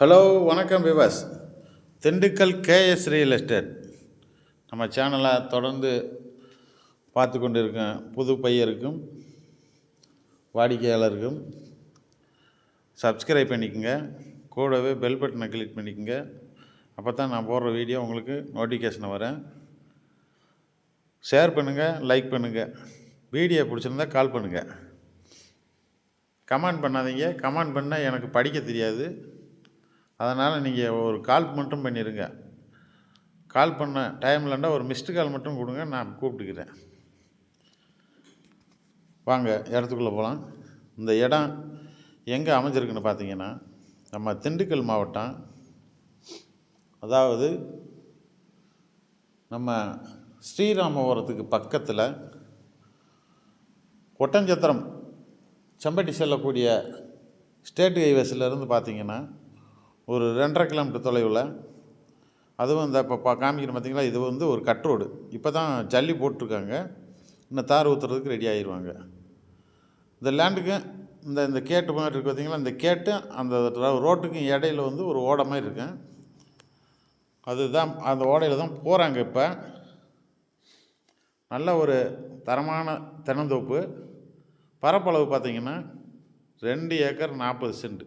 Hello வணக்கம் Vivas Dindigul KS real estate. நம்ம சேனலை தொடர்ந்து பார்த்து கொண்டு இருக்கேன் புது பையருக்கும் வாடிக்கையாளருக்கும் சப்ஸ்கிரைப் பண்ணிக்கோங்க. கூடவே பெல் பட்டனை கிளிக் பண்ணிக்கோங்க. அப்போ தான் நான் போடுற வீடியோ உங்களுக்கு நோட்டிஃபிகேஷன் வரேன் ஷேர் பண்ணுங்கள் லைக் பண்ணுங்கள் வீடியோ பிடிச்சிருந்தா கால் பண்ணுங்கள் கமெண்ட் பண்ணாதீங்க. கமெண்ட் பண்ணால் எனக்கு படிக்க தெரியாது. அதனால் நீங்கள் ஒரு கால் மட்டும் பண்ணிடுங்க கால் பண்ண டைம் இல்லைன்னா ஒரு மிஸ்டு கால் மட்டும் கொடுங்க நான் கூப்பிட்டுக்கிறேன். வாங்க இடத்துக்குள்ளே போகலாம் இந்த இடம் எங்கே அமைஞ்சிருக்குன்னு பார்த்தீங்கன்னா நம்ம திண்டுக்கல் மாவட்டம். அதாவது நம்ம ஸ்ரீராமபுரத்துக்கு பக்கத்தில் ஒட்டஞ்சத்திரம் செம்பட்டி செல்லக்கூடிய ஸ்டேட் ஹைவேஸ்லேருந்து பார்த்தீங்கன்னா ஒரு ரெண்டரை கிலோமீட்டர் தொலைவில். அதுவும் இந்த இப்போ பா காமிக்கிறேன் பார்த்தீங்களா இது வந்து ஒரு கட் ரோடு. இப்போ தான் ஜல்லி போட்டிருக்காங்க. இன்னும் தார் ஊற்றுறதுக்கு ரெடி ஆகிடுவாங்க இந்த லேண்டுக்கு இந்த இந்த கேட்டு மாதிரி இருக்குது பார்த்திங்களா இந்த கேட்டு அந்த ரோட்டுக்கும் இடையில வந்து ஒரு ஓடை மாதிரி இருக்கும் அதுதான் அந்த ஓடையில் தான் போகிறாங்க இப்போ. நல்ல ஒரு தரமான தென்னந்தோப்பு. பரப்பளவு பார்த்தீங்கன்னா ரெண்டு ஏக்கர் நாற்பது சென்ட்.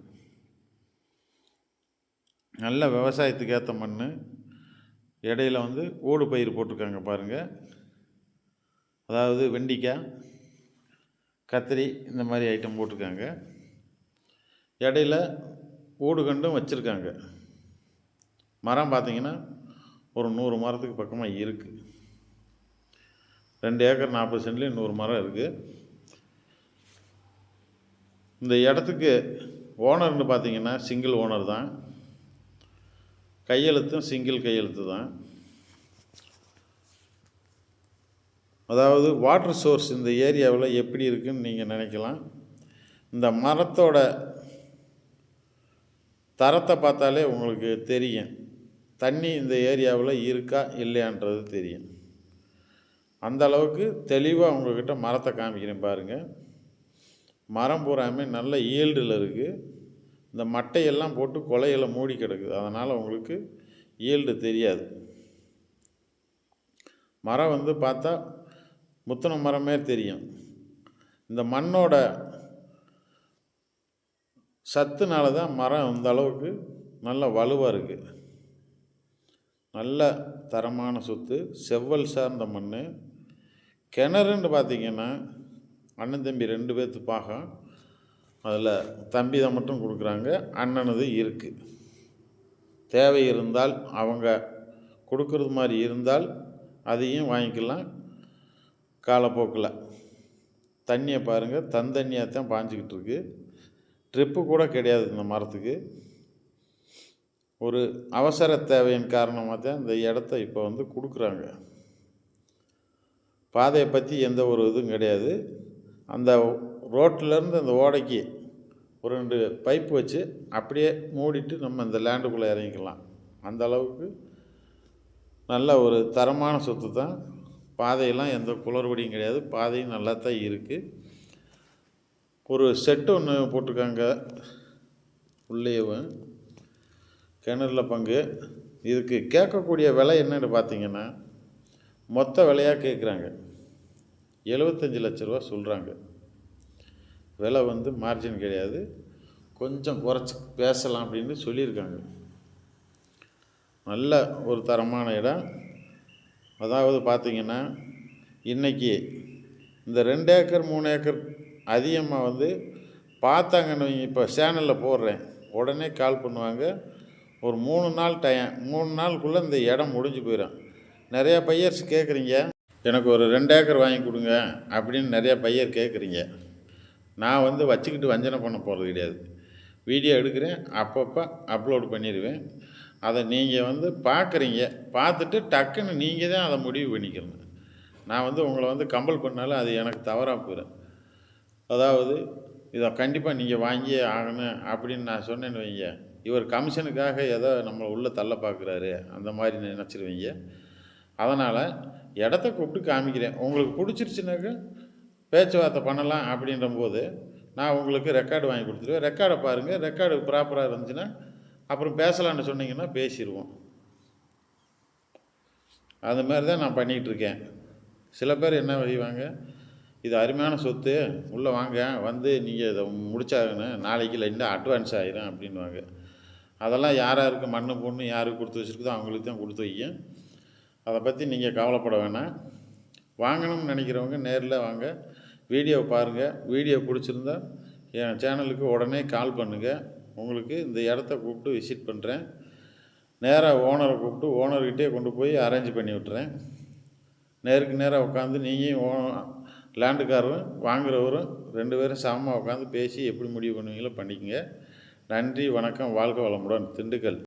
நல்ல விவசாயத்துக்கு ஏற்ற மண் இடையில வந்து ஓடு பயிர் போட்டிருக்காங்க பாருங்கள் அதாவது வெண்டிக்காய் கத்திரி இந்த மாதிரி ஐட்டம் போட்டிருக்காங்க. இடையில ஓடு கண்டும் வச்சுருக்காங்க. மரம் பார்த்திங்கன்னா ஒரு நூறு மரத்துக்கு பக்கமாக இருக்குது ரெண்டு ஏக்கர் நாற்பது சென்ட்லேயும் நூறு மரம் இருக்குது இந்த இடத்துக்கு ஓனர்னு பார்த்தீங்கன்னா சிங்கிள் ஓனர் தான். கையெழுத்தும் சிங்கிள் கையெழுத்து தான். அதாவது வாட்டர் சோர்ஸ் இந்த ஏரியாவில் எப்படி இருக்குன்னு நீங்கள் நினைக்கலாம். இந்த மரத்தோட தரத்தை பார்த்தாலே உங்களுக்கு தெரியும். தண்ணி இந்த ஏரியாவில் இருக்கா இல்லையான்றது தெரியும். அந்த அளவுக்கு தெளிவாக உங்கள்கிட்ட மரத்தை காமிக்கிறேன் பாருங்கள் மரம் பூராமே நல்ல ஈல்டில் இருக்குது இந்த மட்டையெல்லாம் போட்டு கொலையில மூடி கிடக்குது. அதனால் உங்களுக்கு ஈல்டு தெரியாது. மரம் வந்து பார்த்தா முத்தின மரமே தெரியும். இந்த மண்ணோட சத்துனால தான் மரம் இந்த அளவுக்கு நல்ல வலுவாக இருக்குது நல்ல தரமான சொத்து செவ்வல் சார்ந்த மண் கிணறுன்னு பார்த்தீங்கன்னா அண்ணன் தம்பி ரெண்டு பேர்த்து பாகம். அதில் தம்பி தான் மட்டும் கொடுக்குறாங்க அண்ணனது இருக்குது தேவை இருந்தால் அவங்க கொடுக்குறது மாதிரி இருந்தால் அதையும் வாங்கிக்கலாம். காலப்போக்கில். தண்ணியை பாருங்கள் தந்தண்ணியாக தான் பாஞ்சிக்கிட்டு இருக்கு. ட்ரிப்பு கூட கிடையாது இந்த மரத்துக்கு. ஒரு அவசர தேவையின் காரணமாக தான் இந்த இடத்த இப்போ வந்து கொடுக்குறாங்க. பாதையை பற்றி எந்த ஒரு இதுவும் கிடையாது. அந்த ரோட்டிலேருந்து அந்த ஓடைக்கு ஒரு ரெண்டு பைப் வச்சு அப்படியே மூடிட்டு நம்ம இந்த லேண்டுக்குள்ளே இறங்கிக்கலாம். அந்த அளவுக்கு நல்ல ஒரு தரமான சொத்து தான். பாதையெல்லாம் எந்த குளறுபடியும் கிடையாது. பாதையும் நல்லா தான் இருக்குது ஒரு செட்டு ஒன்று போட்டிருக்காங்க. உள்ளேயும் கிணறுல பங்கு. இதுக்கு கேட்கக்கூடிய விலை என்னன்னு பார்த்தீங்கன்னா மொத்த விலையாக கேட்குறாங்க. எழுபத்தஞ்சி லட்ச ரூபா சொல்கிறாங்க விலை வந்து மார்ஜின் கிடையாது. கொஞ்சம் குறைச்சி பேசலாம் அப்படின்னு சொல்லியிருக்காங்க. நல்ல ஒரு தரமான இடம். அதாவது பார்த்தீங்கன்னா இன்றைக்கி இந்த ரெண்டு ஏக்கர் மூணு ஏக்கர் அதிகமாக வந்து பார்த்தாங்கன்னு இப்போ சேனலில் போடுறேன். உடனே கால் பண்ணுவாங்க. ஒரு மூணு நாள் டைம் மூணு நாளுக்குள்ளே இந்த இடம் முடிஞ்சு போயிடும். நிறையா பையர்ஸ் கேட்குறீங்க எனக்கு ஒரு ரெண்டு ஏக்கர் வாங்கி கொடுங்க அப்படின்னு நிறையா பையர் கேட்குறீங்க நான் வந்து வச்சுக்கிட்டு வஞ்சனை பண்ண போகிறது கிடையாது. வீடியோ எடுக்கிறேன் அப்பப்போ அப்லோடு பண்ணிடுவேன். அதை நீங்கள் வந்து பார்க்குறீங்க பார்த்துட்டு டக்குன்னு நீங்கள் தான் அதை முடிவு பண்ணிக்கணும். நான் வந்து உங்களை வந்து கம்பல் பண்ணாலும் அது எனக்கு தவறாக போகிறேன் அதாவது இதை கண்டிப்பாக நீங்கள் வாங்கியே ஆகணும் அப்படின்னு நான் சொன்னேன்னு வைங்க. இவர் கமிஷனுக்காக ஏதோ நம்மளை உள்ளே தள்ள பார்க்குறாரு அந்த மாதிரி நினச்சிருவீங்க. அதனால் இடத்த கூப்பிட்டு காமிக்கிறேன். உங்களுக்கு பிடிச்சிருச்சுனாக்க பேச்சுவார்த்தை பண்ணலாம் அப்படின்றபோது நான் உங்களுக்கு ரெக்கார்டு வாங்கி கொடுத்துருவேன். ரெக்கார்டை பாருங்கள் ரெக்கார்டு ப்ராப்பராக இருந்துச்சுன்னா அப்புறம் பேசலான்னு சொன்னீங்கன்னா பேசிடுவோம் அது மாதிரி தான் நான் பண்ணிகிட்ருக்கேன் சில பேர் என்ன செய்வாங்க? இது அருமையான சொத்து. உள்ளே வாங்க. வந்து நீங்கள் இதை முடிச்சாகணும். நாளைக்கு இல்லை அட்வான்ஸ் ஆயிரும் அப்படின்வாங்க அதெல்லாம் யார் யாருக்கு மண் பொண்ணு யாருக்கு கொடுத்து வச்சுருக்குதோ அவங்களுக்கு தான் கொடுத்து வைக்கும் அதை பற்றி நீங்கள் கவலைப்பட வேணாம். வாங்கணும்னு நினைக்கிறவங்க நேரில் வாங்க. வீடியோ பாருங்கள் வீடியோ பிடிச்சிருந்தா என் சேனலுக்கு உடனே கால் பண்ணுங்கள் உங்களுக்கு இந்த இடத்த கூப்பிட்டு விசிட் பண்ணுறேன் நேராக ஓனரை கூப்பிட்டு ஓனர்கிட்டே கொண்டு போய் அரேஞ்ச் பண்ணி விட்டுறேன். நேருக்கு நேராக உட்காந்து நீங்கள் ஓ லேண்டுக்காரரும் வாங்குறவரும் ரெண்டு பேரும் சமமாக உட்காந்து பேசி எப்படி முடிவு பண்ணுவீங்களோ பண்ணிக்கங்க. நன்றி வணக்கம் வாழ்க வளமுடன். திண்டுக்கல்.